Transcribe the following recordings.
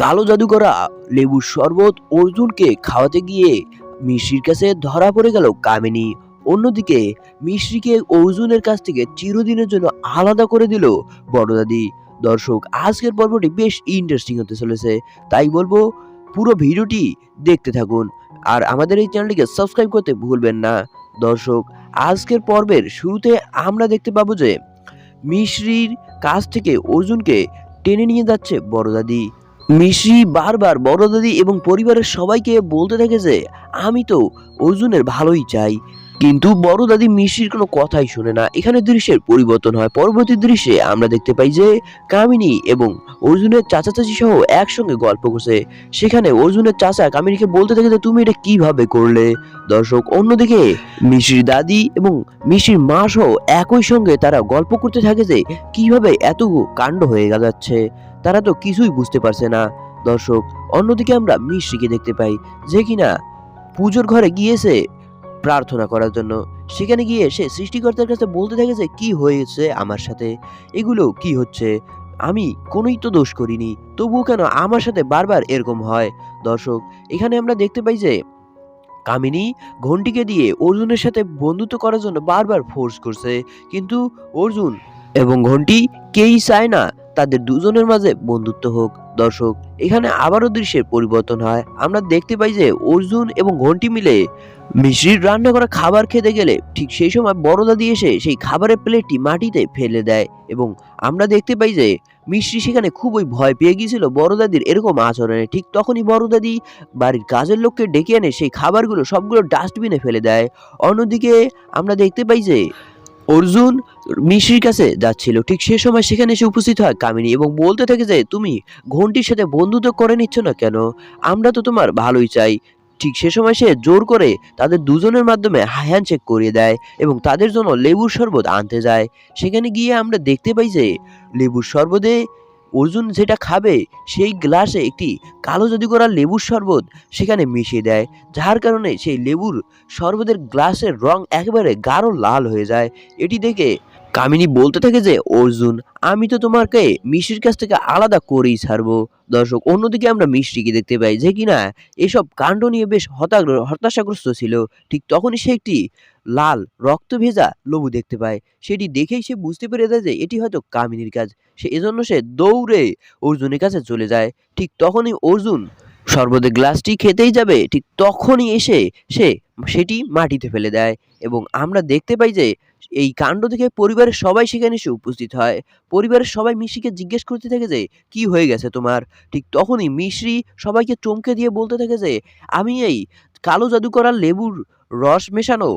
কালো জাদু করা লেবুর শরবত, অর্জুনকে খাওয়াতে গিয়ে মিশ্রির কাছে ধরা পড়ে গেল কামিনী। অন্যদিকে মিশ্রিকে অর্জুনের কাছ থেকে চিরদিনের জন্য আলাদা করে দিল বড় দাদি দর্শক, আজকের পর্বটি বেশ ইন্টারেস্টিং হতে চলেছে। তাই বলব, পুরো ভিডিওটি দেখতে থাকুন আর আমাদের এই চ্যানেলটিকে সাবস্ক্রাইব করতে ভুলবেন না। দর্শক, আজকের পর্বের শুরুতে আমরা দেখতে পাবো যে মিশ্রির কাছ থেকে অর্জুনকে টেনে নিয়ে যাচ্ছে বড় দাদি মিশ্রি বারবার বড় দাদি এবং পরিবারের সবাইকে বলতে থাকে যে, আমি তো অর্জুনের ভালোই চাই। কিন্তু বড় দাদি মিশ্রির কোনো কথাই শুনে না। এখানে দৃশ্যের পরিবর্তন হয়। পরবর্তী দৃশ্যে আমরা দেখতে পাই যে, কামিনী এবং অর্জুনের চাচা চাচি সহ একসঙ্গে গল্প করছে। সেখানে অর্জুনের চাচা কামিনীকে বলতে থাকে যে, তুমি এটা কীভাবে করলে? দর্শক, অন্যদিকে মিশ্রির দাদি এবং মিশ্রির মা সহ একই সঙ্গে তারা গল্প করতে থাকে যে, কীভাবে এত কাণ্ড হয়ে যাচ্ছে? তারা তো কিছুই বুঝতে পারছে না। দর্শক, অন্যদিকে আমরা মিশ্রিকে দেখতে পাই যে কিনা পুজোর ঘরে গিয়েছে প্রার্থনা করার জন্য। সেখানে গিয়ে সে সৃষ্টিকর্তার কাছে বলতে থাকে যে, কি হয়েছে আমার সাথে? এগুলো কি হচ্ছে? আমি কোনোই তো দোষ করিনি। তবুও কেন আমার সাথে বারবার এরকম হয়? দর্শক, এখানে আমরা দেখতে পাই যে, কামিনী ঘন্টিকে দিয়ে অর্জুনের সাথে বন্ধুত্ব করার জন্য বারবার ফোর্স করছে। কিন্তু অর্জুন এবং ঘন্টি কেই চায় না তাদের দুজনের মাঝে বন্ধুত্ব হোক। দর্শক, এখানে আবারও দৃশ্যের পরিবর্তন হয়। আমরা দেখতে পাই যে অর্জুন এবং ঘন্টি মিলে মিশ্রির রান্না করা খাবার খেতে গেলে ঠিক সেই সময় বড় দাদি এসে সেই খাবারের প্লেটটি মাটিতে ফেলে দেয় এবং আমরা দেখতে পাই যে মিশ্রি সেখানে খুবই ভয় পেয়ে গিয়েছিল বড় দাদির এরকম আচরণে। ঠিক তখনই বড় দাদি বাড়ির কাজের লোককে ডেকে এনে সেই খাবারগুলো সবগুলো ডাস্টবিনে ফেলে দেয়। অন্যদিকে আমরা দেখতে পাই যে অর্জুন মিশির কাছে যাচ্ছিল। ঠিক সে সময় সেখানে এসে উপস্থিত হয় কামিনী এবং বলতে থাকে যে, তুমি ঘন্টির সাথে বন্ধুত্ব করে নিচ্ছ না কেন? আমরা তো তোমার ভালোই চাই। ঠিক সে সময় সে জোর করে তাদের দুজনের মাধ্যমে হ্যান্ডশেক করিয়ে দেয় এবং তাদের জন্য লেবুর শরবত আনতে যায়। সেখানে গিয়ে আমরা দেখতে পাই যে, লেবুর শরবতে অর্জুন যেটা খাবে সেই গ্লাসে একটি কালো যদি করা লেবুর শরবত সেখানে মিশিয়ে দেয়, যার কারণে সেই লেবুর শরবতের গ্লাসের রং একেবারে গাঢ় লাল হয়ে যায়। এটি দেখে কামিনী বলতে থাকে যে, অর্জুন, আমি তো তোমাকে মিষ্টির কাছ থেকে আলাদা করেই ছাড়বো। দর্শক, অন্যদিকে আমরা মিষ্টিকে দেখতে পাই যে কিনা এসব কাণ্ড নিয়ে বেশ হতাগ্র, হতাশাগ্রস্ত ছিল। ঠিক তখনই সে একটি লাল রক্ত ভেজা লবু দেখতে পায়। সেটি দেখেই সে বুঝতে পেরে যায় যে এটি হয়তো কামিনীর কাজ। সে এজন্য সে দৌড়ে অর্জুনের কাছে চলে যায়। ঠিক তখনই অর্জুন শরবতের গ্লাসটি খেতেই যাবে। ঠিক তখনই এসে সে সেটি মাটিতে ফেলে দেয় এবং আমরা দেখতে পাই যে এই কাণ্ড দেখে পরিবারের সবাই সেখানে এসে উপস্থিত হয়। পরিবারের সবাই মিশ্রিকে জিজ্ঞেস করতে থাকে যে, কি হয়ে গেছে তোমার? ঠিক তখনই মিশ্রি সবাইকে চমকে দিয়ে বলতে থাকে যে, আমি এই কালো জাদু করা লেবুর রস মেশানো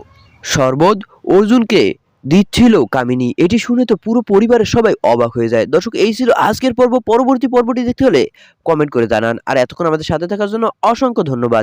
শরবত অর্জুনকে দিচ্ছিল কামিনী। এটি শুনে তো পুরো পরিবারের সবাই অবাক হয়ে যায়। দর্শক, এই ছিল আজকের পর্ব। পরবর্তী পর্বটি দেখতে হলে কমেন্ট করে জানান। আর এতক্ষণ আমাদের সাথে থাকার জন্য অসংখ্য ধন্যবাদ।